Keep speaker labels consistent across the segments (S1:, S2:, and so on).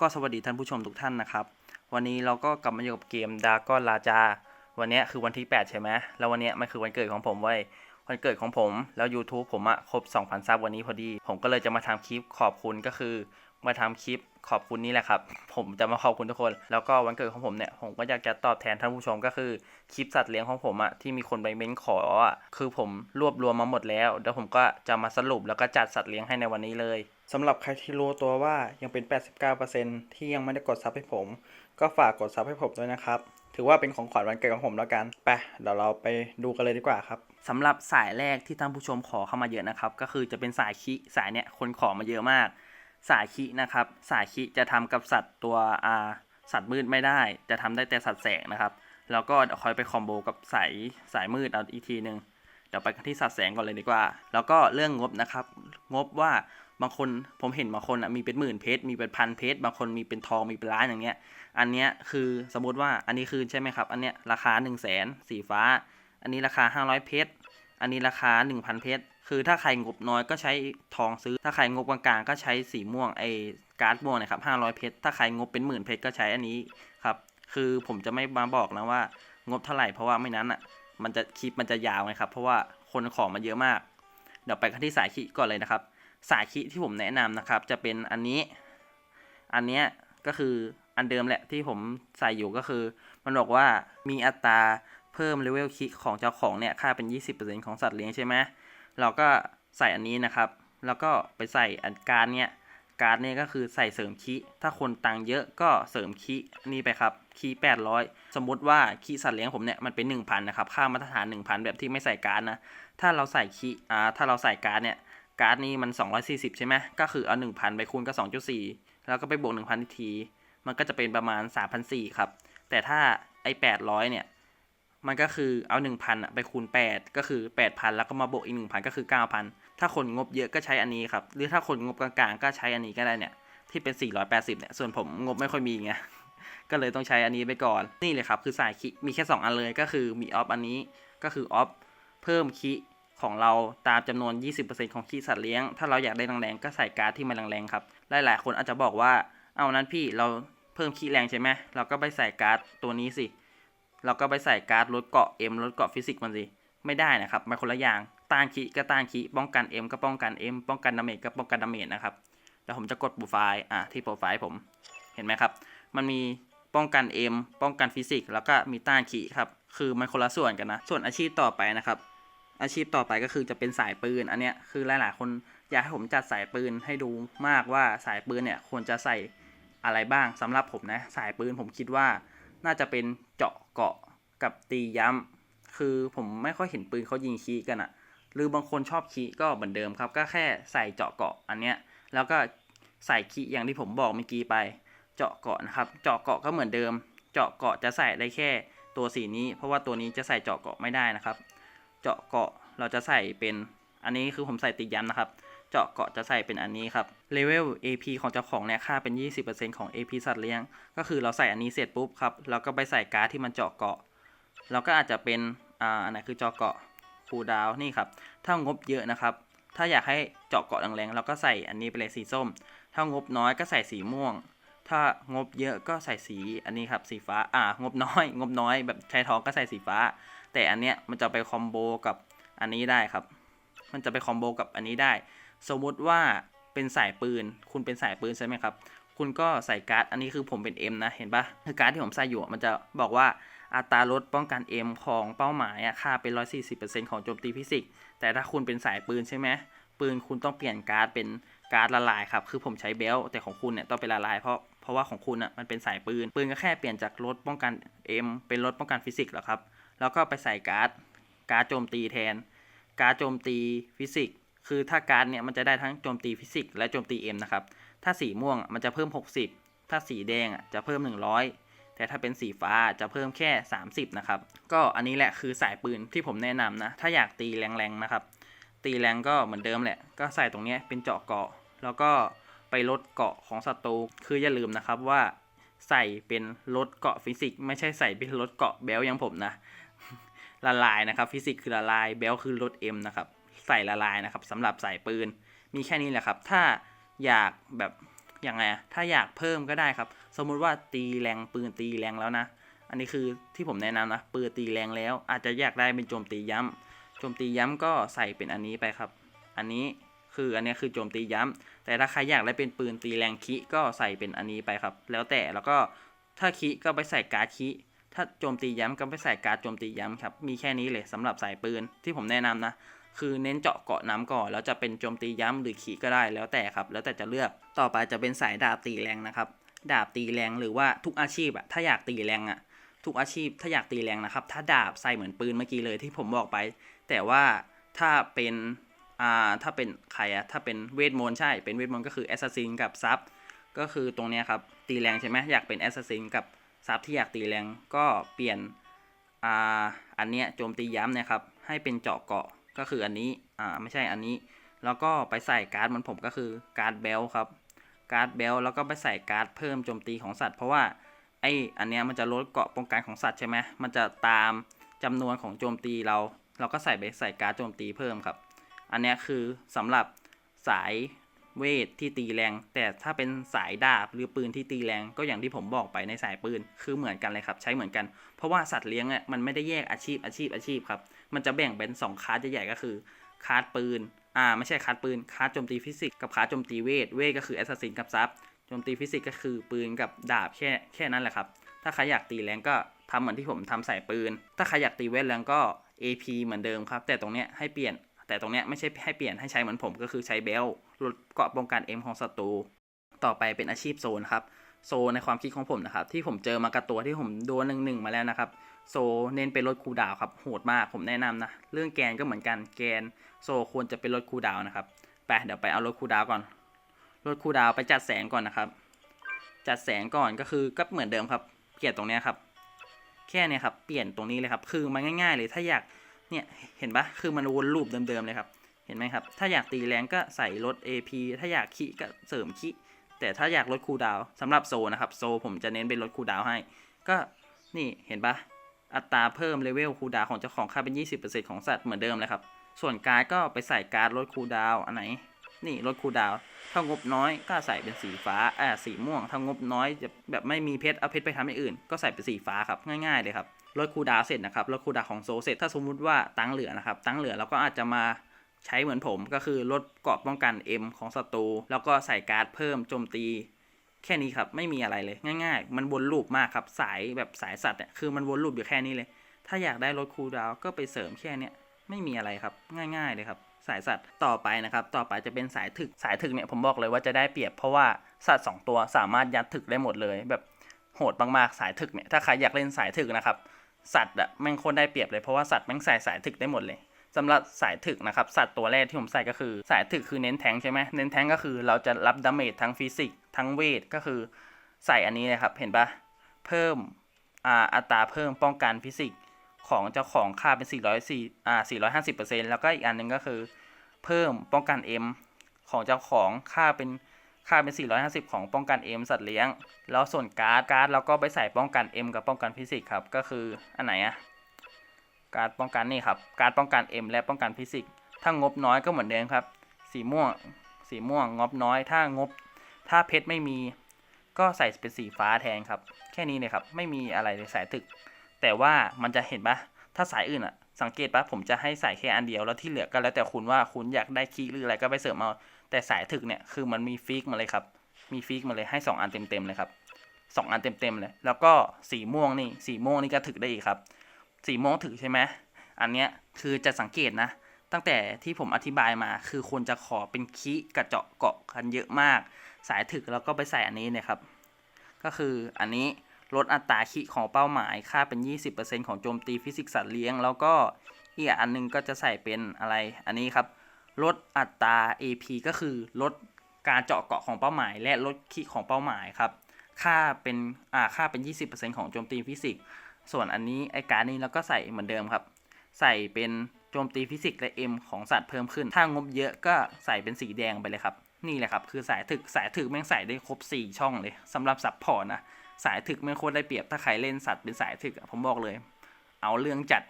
S1: ก็สวัสดีท่านผู้ชมทุกท่านนะครับ วันนี้เราก็กลับมาอยู่กับเกมดากอนลาจา วันนี้คือวันที่ 8 ใช่ไหมแล้ววันนี้มันคือวันเกิดของผมเว้ยวันเกิดของผมแล้ว YouTube ผมอะครบ 2,000 ซับวันนี้พอดี ผมก็เลยจะมาทำคลิปขอบคุณก็คือ มาทำคลิป ขอบคุณนี่แหละครับ ผมจะมาขอบคุณทุกคน แล้วก็วันเกิดของผมเนี่ย ผมก็อยากจะตอบแทนท่านผู้ชมก็คือ คลิปสัตว์เลี้ยงของผมอะที่มีคนไปเม้นขออะคือผมรวบรวมมาหมดแล้วเดี๋ยวผมก็จะมาสรุปแล้วก็จัดสัตว์เลี้ยงให้ในวันนี้เลยสำหรับใครที่รู้ตัวว่ายังเป็น 89%ที่ยังไม่ได้กดซับให้ผม ก็ฝากกดซับให้ผมด้วยนะครับถือว่าเป็นของขวัญวันเกิดของผมแล้วกันไปเดี๋ยวเราไปดูกันเลยดีกว่าครับสำหรับสายแรกที่ท่านผู้ชมขอเข้ามาเยอะนะครับ ก็คือจะเป็นสายคิสายเนี้ยคนขอมาเยอะมาก สายคินะครับ สายคิจะทำกับสัตว์ตัวอาสัตว์มืดไม่ได้ จะทำได้แต่สัตว์แสงนะครับ แล้วก็เดี๋ยวคอยไปคอมโบกับสายสายมืดเอาอีกทีหนึ่งเดี๋ยวไปกันที่สัตว์แสงก่อนเลยดีกว่า แล้วก็เรื่องงบนะครับ งบว่าบางคนผมเห็นบางคนอะมีเป็นหมื่นเพชรมีเป็นพันเพชรบางคนมีเป็นทองมีเป็นล้านอย่างเงี้ย อันเนี้ยคือสมมติว่าอันนี้คือใช่ไหมครับ อันเนี้ยราคา1นึ่งแสนสีฟ้า อันนี้ราคา 500 เพชรอันนี้ราคา 1,000 เพชร คือถ้าใครงบน้อยก็ใช้ทองซื้อ ถ้าใครงบกลางๆก็ใช้สีม่วงไอการ์ดม่วงนะครับ500เพชร ถ้าใครงบเป็นหมื่นเพชรก็ใช้อันนี้ครับ คือผมจะไม่มาบอกนะว่างบเท่าไหร่เพราะว่าไม่นั้นอะ มันจะคลิปมันจะยาวไงครับ เพราะว่าคนของมันเยอะมาก เดี๋ยวไปกันที่สายคิก่อนเลยนะครับ สายคิที่ผมแนะนำนะครับ จะเป็นอันนี้ อันเนี้ยก็คืออันเดิมแหละที่ผมใส่อยู่ก็คือ มันบอกว่ามีอัตราเพิ่มเลเวลคิของเจ้าของเนี่ยค่าเป็น 20%ของสัตว์เลี้ยงใช่ไหม เราก็ใส่อันนี้นะครับ แล้วก็ไปใส่อันการเนี่ยการเนี่ยก็คือใส่เสริมคิถ้าคนตังเยอะก็เสริมคินี่ไปครับคิ800 สมมุติว่าคิสัตว์เลี้ยงผมเนี่ยมันเป็น 1,000นะครับค่ามาตรฐาน 1,000 แบบที่ไม่ใส่การนะถ้าเราใส่คิอ่าถ้าเราใส่การเนี่ยการ์ดนี้มัน 240 ใช่ไหมก็คือเอา 1,000 ไปคูณกับ2.4 แล้วก็ไปบวก 1,000อีกที มันก็จะเป็นประมาณ 3,400 ครับ แต่ถ้าไอ้800 เนี่ย มันก็คือเอา 1,000อะไปคูณ 8 ก็คือ 8,000 แล้วก็มาบวกอีก 1,000 ก็คือ 9,000 ถ้าคนงบเยอะก็ใช้อันนี้ครับ หรือถ้าคนงบกลางๆ ก็ใช้อันนี้ก็ได้เนี่ย ที่เป็น 480 เนี่ย ส่วนผมงบไม่ค่อยมีไง ก็เลยต้องใช้อันนี้ไปก่อน นี่เลยครับ คือสายคิมีแค่ 2 อันเลย ก็คือมีออฟอันนี้ ก็คือออฟเพิ่มคิของเราตามจำนวน 20%ของคีสัตว์เลี้ยง ถ้าเราอยากได้แรงๆก็ใส่การ์ดที่มันแรงๆครับ หลายๆคนอาจจะบอกว่า เอานั้นพี่เราเพิ่มคีแรงใช่ไหม เราก็ไปใส่การ์ดตัวนี้สิ เราก็ไปใส่การ์ดลดเกาะ M ลดเกาะฟิสิกส์มันสิไม่ได้นะครับมันคนละอย่างต้านคีก็ต้านคีป้องกัน M ก็ป้องกัน M ป้องกันดาเมจก็ป้องกันดาเมจนะครับแล้วผมจะกดโปรไฟล์อะที่โปรไฟล์ผมเห็นไหมครับ มันมีป้องกัน M ป้องกันฟิสิกส์แล้วก็มีต้านคีครับคือมันคนละส่วนกันนะ ส่วนอาชีพต่อไปนะครับ อาชีพต่อไปก็คือจะเป็นสายปืน อันเนี้ยคือหลายๆ คนอยากให้ผมจัดสายปืนให้ดูมากว่าสายปืนเนี่ยควรจะใส่อะไรบ้างสำหรับผมนะสายปืนผมคิดว่า น่าจะเป็นเจาะเกาะกับตีย้ำ คือผมไม่ค่อยเห็นปืนเขายิงคีกันอะหรือบางคนชอบคีก็เหมือนเดิมครับ ก็แค่ใส่เจาะเกาะอันเนี้ย แล้วก็ใส่คีอย่างที่ผมบอกเมื่อกี้ไป เจาะเกาะนะครับ เจาะเกาะก็เหมือนเดิม เจาะเกาะจะใส่ได้แค่ตัวสีนี้ เพราะว่าตัวนี้จะใส่เจาะเกาะไม่ได้นะครับ เจาะเกาะเราจะใส่เป็น อันนี้คือผมใส่ติดย้ำนะครับ เจาะเกาะจะใส่เป็นอันนี้ครับเลเวล AP ของเจ้าของเนี่ยค่าเป็น 20%ของ AP สัตว์เลี้ยง ก็คือเราใส่อันนี้เสร็จปุ๊บครับเราก็ไปใส่การ์ดที่มันเจาะเกาะ เราก็อาจจะเป็นอ่าอันไหนคือเจาะเกาะคูดาวนี่ครับถ้างบเยอะนะครับถ้าอยากให้เจาะเกาะแรงๆเราก็ใส่อันนี้ไปเลยสีส้ม ถ้างบน้อยก็ใส่สีม่วง ถ้างบเยอะก็ใส่สีอันนี้ครับสีฟ้าอ่างบน้อย งบน้อยแบบใช้ทองก็ใส่สีฟ้า แต่อันเนี้ยมันจะไปคอมโบกับอันนี้ได้ครับ มันจะไปคอมโบกับอันนี้ได้ สมมุติว่าเป็นสายปืน คุณเป็นสายปืนใช่ไหมครับ คุณก็ใส่การ์ด อันนี้คือผมเป็น M นะ เห็นปะคือการ์ดที่ผมใส่อยู่ มันจะบอกว่าอัตราลดป้องกัน M ของเป้าหมายอะค่าเป็น 140%ของโจมตีฟิสิกส์ แต่ถ้าคุณเป็นสายปืนใช่ไหม ปืนคุณต้องเปลี่ยนการ์ดเป็นการ์ดละลายครับ คือผมใช้เบลต์แต่ของคุณเนี่ยต้องเป็นละลายเพราะเพราะว่าของคุณอะมันเป็นสายปืน ปืนก็แค่เปลี่ยนจากลดป้องกัน M เป็นลดป้องกันฟิสิกส์แล้วครับ แล้วก็ไปใส่การ์ด การ์ดโจมตีแทน การ์ดโจมตีฟิสิกส์ คือถ้าการ์ดเนี่ยมันจะได้ทั้งโจมตีฟิสิกส์และโจมตี M นะครับ ถ้าสีม่วงมันจะเพิ่ม 60 ถ้าสีแดงจะเพิ่ม 100 แต่ถ้าเป็นสีฟ้าจะเพิ่มแค่ 30 นะครับ ก็อันนี้แหละคือสายปืนที่ผมแนะนำนะ ถ้าอยากตีแรงๆนะครับ ตีแรงก็เหมือนเดิมแหละ ก็ใส่ตรงนี้เป็นเจาะเกาะ แล้วก็ไปลดเกาะของศัตรู คืออย่าลืมนะครับว่าใส่เป็นลดเกาะฟิสิกส์ไม่ใช่ใส่เป็นลดเกาะแบลอย่างผมนะ ละลายนะครับ ฟิสิกส์คือละลายเบลคือลด M นะครับ ใส่ละลายนะครับสำหรับใสายปืน มีแค่นี้แหละครับ ถ้าอยากแบบอย่างไงถ้าอยากเพิ่มก็ได้ครับ สมมุติว่าตีแรงปืนตีแรงแล้วนะ อันนี้คือที่ผมแนะนำนะปืนตีแรงแล้ว อาจจะอยากได้เป็นโจมตีย้ำโจมตีย้ำก็ใส่เป็นอันนี้ไปครับ อันนี้คืออันนี้คือโจมตีย้ำแต่ถ้าใครอยากได้เป็นปืนตีแรงคิก็ใส่เป็นอันนี้ไปครับ แล้วแต่แล้วก็ถ้าคิก็ไปใส่การ์ดคิถ้าโจมตีย้ำก็ไปใส่การ์ดโจมตีย้ำครับ มีแค่นี้เลยสำหรับสายปืนที่ผมแนะนำนะ คือเน้นเจาะเกาะน้ำก่อน แล้วจะเป็นโจมตีย้ำหรือขี่ก็ได้แล้วแต่ครับ แล้วแต่จะเลือกต่อไปจะเป็นสายดาบตีแรงนะครับ ดาบตีแรงหรือว่าทุกอาชีพอะถ้าอยากตีแรงอะทุกอาชีพถ้าอยากตีแรงนะครับ ถ้าดาบใส่เหมือนปืนเมื่อกี้เลยที่ผมบอกไป แต่ว่าถ้าเป็นอ่าถ้าเป็นใครอะถ้าเป็นเวทมนต์ใช่เป็นเวทมนต์ก็คือแอสซัสซินกับซับก็คือตรงเนี้ยครับตีแรงใช่ไหมอยากเป็นแอสซัสซินกับซับที่อยากตีแรงก็เปลี่ยนอ่าอันเนี้ยโจมตีย้ำนะครับให้เป็นเจาะเกาะ ก็คืออันนี้อ่าไม่ใช่อันนี้ แล้วก็ไปใส่การ์ดมันผมก็คือการ์ดเบลครับ การ์ดเบลแล้วก็ไปใส่การ์ดเพิ่มโจมตีของสัตว์ เพราะว่าไออันเนี้ยมันจะลดเกาะป้องกันของสัตว์ใช่ไหมมันจะตามจำนวนของโจมตีเรา เราก็ใส่ไปใส่การ์ดโจมตีเพิ่มครับ อันเนี้ยคือสำหรับสาย เวทที่ตีแรง แต่ถ้าเป็นสายดาบหรือปืนที่ตีแรง ก็อย่างที่ผมบอกไปในสายปืนคือเหมือนกันเลยครับ ใช้เหมือนกัน เพราะว่าสัตว์เลี้ยงอะมันไม่ได้แยกอาชีพอาชีพอาชีพครับมันจะแบ่งเป็น2คลาสใหญ่ๆก็คือคลาสปืนอ่าไม่ใช่คลาสปืนคลาสโจมตีฟิสิกส์กับคลาสโจมตีเวทเวทก็คือแอสซัสซินกับซับโจมตีฟิสิกส์ก็คือปืนกับดาบแค่แค่นั้นแหละครับถ้าใครอยากตีแรงก็ทำเหมือนที่ผมทำใส่ปืน ถ้าใครอยากตีเวทแรงก็ AP เหมือนเดิมครับ แต่ตรงเนี้ยให้เปลี่ยน แต่ตรงเนี้ยไม่ใช่ให้เปลี่ยนให้ใช้เหมือนผมก็คือใช้เบลลดเกาะป้องกัน M ของศัตรู ต่อไปเป็นอาชีพโซนครับ โซในความคิดของผมนะครับ ที่ผมเจอมากับตัวที่ผมโดนหนึ่งหนึ่งมาแล้วนะครับ โซเน้นเป็นลดคูดาวครับโหดมากผมแนะนำนะ เรื่องแกนก็เหมือนกันแกน โซควรจะเป็นลดคูดาวนะครับไปเดี๋ยวไปเอาลดคูดาวก่อนลดคูดาวไปจัดแสงก่อนนะครับ จัดแสงก่อนก็คือก็เหมือนเดิมครับเปลี่ยนตรงเนี้ยครับ แค่เนี้ยครับเปลี่ยนตรงนี้เลยครับ คือมันง่าย ๆ เลยถ้าอยาก เนี่ยเห็นปะคือมันวนลูปเดิมๆเลยครับ เห็นไหมครับ ถ้าอยากตีแรงก็ใส่ลด AP ถ้าอยากคิก็เสริมคิแต่ถ้าอยากลดคูดาวสำหรับโซนะครับ โซผมจะเน้นเป็นลดคูดาวให้ ก็นี่เห็นปะอัตราเพิ่มเลเวลคูดาวของเจ้าของค่าเป็น 20%ของสัตว์เหมือนเดิมเลยครับ ส่วนการ์ดก็ไปใส่การ์ดลดคูดาวอันไหน นี่ลดคูดาว ถ้างบน้อยก็ใส่เป็นสีฟ้าอ่าสีม่วง ถ้างบน้อยจะแบบไม่มีเพชรเอาเพชรไปทำอย่างอื่น ก็ใส่เป็นสีฟ้าครับง่าย ๆ เลยครับ ลดคูดาเสร็จนะครับลดคูดาของโซเสร็จถ้าสมมุติว่าตังเหลือนะครับ ตังเหลือเราก็อาจจะมาใช้เหมือนผมก็คือลดเกราะป้องกัน M ของศัตรูแล้วก็ใส่การ์ดเพิ่มโจมตีแค่นี้ครับ ไม่มีอะไรเลยง่าย ๆ มันวนลูปมากครับ สายแบบสายสัตว์เนี่ยคือมันวนลูปอยู่แค่นี้เลย ถ้าอยากได้ลดคูลดาวก็ไปเสริมแค่เนี้ยไม่มีอะไรครับ ง่าย ๆ เลยครับ สายสัตว์ต่อไปนะครับ ต่อไปจะเป็นสายถึกสายถึกเนี่ยผมบอกเลยว่าจะได้เปรียบเพราะว่าสัตว์สองตัวสามารถยัดถึกได้หมดเลย แบบโหดมากๆสายถึกเนี่ยถ้าใครอยากเล่นสายถึกนะครับ สัตว์อะแม่งโคตรได้เปรียบเลยเพราะว่าสัตว์แม่งใส่สายถึกได้หมดเลยสำหรับสายถึกนะครับ สัตว์ตัวแรกที่ผมใส่ก็คือ สายถึกคือเน้นแทงใช่ไหมเน้นแทงก็คือเราจะรับดาเมจทั้งฟิสิกส์ทั้งเวทก็คือใส่อันนี้นะครับ เห็นปะเพิ่มอ่าอัตราเพิ่มป้องกันฟิสิกส์ของเจ้าของค่าเป็น 404อ่า450%แล้วก็อีกอันหนึงก็คือ เพิ่มป้องกัน M ของเจ้าของค่าเป็น ค่าเป็น 450 ของป้องกัน M สัตว์เลี้ยง แล้วส่วนการ์ดการ์ดเราก็ไปใส่ป้องกัน M กับป้องกันฟิสิกส์ครับ ก็คืออันไหนอะการ์ดป้องกันนี่ครับ การ์ดป้องกัน M และป้องกันฟิสิกส์ ถ้างบน้อยก็เหมือนเดิมครับ สีม่วง สีม่วงงบน้อย ถ้างบ ถ้าเพชรไม่มี ก็ใส่เป็นสีฟ้าแทนครับ แค่นี้เลยครับ ไม่มีอะไรเลยสายตึก แต่ว่ามันจะเห็นปะถ้าสายอื่นอะสังเกตปะผมจะให้ใส่แค่อันเดียว แล้วที่เหลือก็แล้วแต่คุณว่าคุณอยากได้คีหรืออะไรก็ไปเสริมเอา แต่สายถึกเนี่ยคือมันมีฟิกมาเลยครับ มีฟิกมาเลยให้ 2 อันเต็มๆเลยครับสองอันเต็มๆเลย แล้วก็สีม่วงนี่ สีม่วงนี่ก็ถึกได้อีกครับ สีม่วงถึกใช่ไหมอันเนี้ยคือจะสังเกตนะ ตั้งแต่ที่ผมอธิบายมา คือคนจะขอเป็นคีกระเจาะเกาะกันเยอะมาก สายถึกแล้วก็ไปใส่อันนี้เนี่ยครับ ก็คืออันนี้ลดอัตราคิของเป้าหมาย ค่าเป็น 20%ของโจมตีฟิสิกส์สัตว์เลี้ยง แล้วก็อีกอันหนึงก็จะใส่เป็นอะไร อันนี้ครับ ลดอัตรา AP ก็คือลดการเจาะเกาะของเป้าหมาย และลดคิของเป้าหมายครับ ค่าเป็นอ่าค่าเป็น 20%ของโจมตีฟิสิกส์ ส่วนอันนี้ไอการนี้เราก็ใส่เหมือนเดิมครับ ใส่เป็นโจมตีฟิสิกส์และ M ของสัตว์เพิ่มขึ้น ถ้างบเยอะก็ใส่เป็นสีแดงไปเลยครับ นี่แหละครับ คือสายถึกสายถึกแม่งใส่ได้ครบ 4 ช่องเลยสำหรับซับพอร์ตนะ สายถึกไม่โคตรได้เปรียบ ถ้าใครเล่นสัตว์เป็นสายถึกผมบอกเลย เอาเรื่องจัด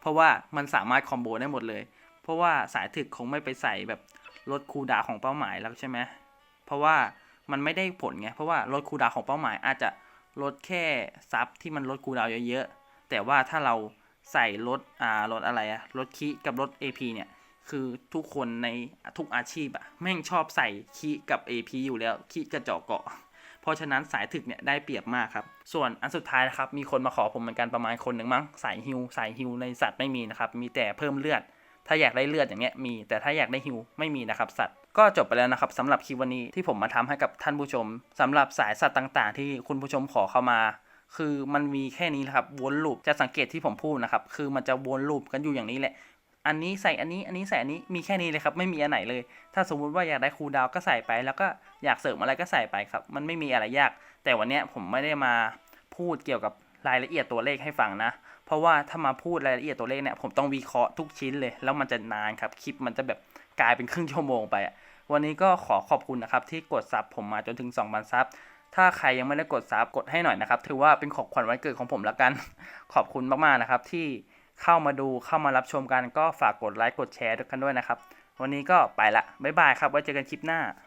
S1: เพราะว่ามันสามารถคอมโบได้หมดเลย เพราะว่าสายถึกคงไม่ไปใส่แบบลดคูดาของเป้าหมายแล้วใช่ไหมเพราะว่ามันไม่ได้ผลไง เพราะว่าลดคูดาของเป้าหมายอาจจะลดแค่ซับที่มันลดคูดาวเยอะๆ แต่ว่าถ้าเราใส่ลดอ่าลดอะไรอะลดคีกับลด AP เนี่ย คือทุกคนในทุกอาชีพอะแม่งชอบใส่คีกับ AP อยู่แล้วคีกระจอกเกาะ เพราะฉะนั้นสายถึกเนี่ยได้เปรียบมากครับ ส่วนอันสุดท้ายนะครับ มีคนมาขอผมเหมือนกันประมาณคนหนึ่งมั้งสายฮิวสายฮิวในสัตว์ไม่มีนะครับ มีแต่เพิ่มเลือด ถ้าอยากได้เลือดอย่างเงี้ยมี แต่ถ้าอยากได้ฮิวไม่มีนะครับสัตว์ก็จบไปแล้วนะครับสำหรับคลิปวันนี้ที่ผมมาทำให้กับท่านผู้ชมสำหรับสายสัตว์ต่างๆ ที่คุณผู้ชมขอเข้ามา คือมันมีแค่นี้นะครับวนลูปจะสังเกตที่ผมพูดนะครับคือมันจะวนลูปกันอยู่อย่างนี้แหละ อันนี้ใส่อันนี้อันนี้ใส่อันนี้มีแค่นี้เลยครับไม่มีอันไหนเลย ถ้าสมมุติว่าอยากได้คูดาวก็ใส่ไป แล้วก็อยากเสริมอะไรก็ใส่ไปครับ มันไม่มีอะไรยาก แต่วันนี้ผมไม่ได้มาพูดเกี่ยวกับรายละเอียดตัวเลขให้ฟังนะ เพราะว่าถ้ามาพูดรายละเอียดตัวเลขเนี่ยผมต้องวิเคราะห์ทุกชิ้นเลย แล้วมันจะนานครับคลิปมันจะแบบกลายเป็นครึ่งชั่วโมงไปวันนี้ก็ขอขอบคุณนะครับที่กดซับผมมาจนถึง2,000ซับถ้าใครยังไม่ได้กดซับกดให้หน่อยนะครับ ถือว่าเป็นของขวัญวันเกิดของผมละกัน ขอบคุณมากๆนะครับ ที่เข้ามาดูเข้ามารับชมกันก็ฝากกดไลค์กดแชร์ด้วยกันด้วยนะครับ วันนี้ก็ไปละบ๊ายบายครับไว้เจอกันคลิปหน้า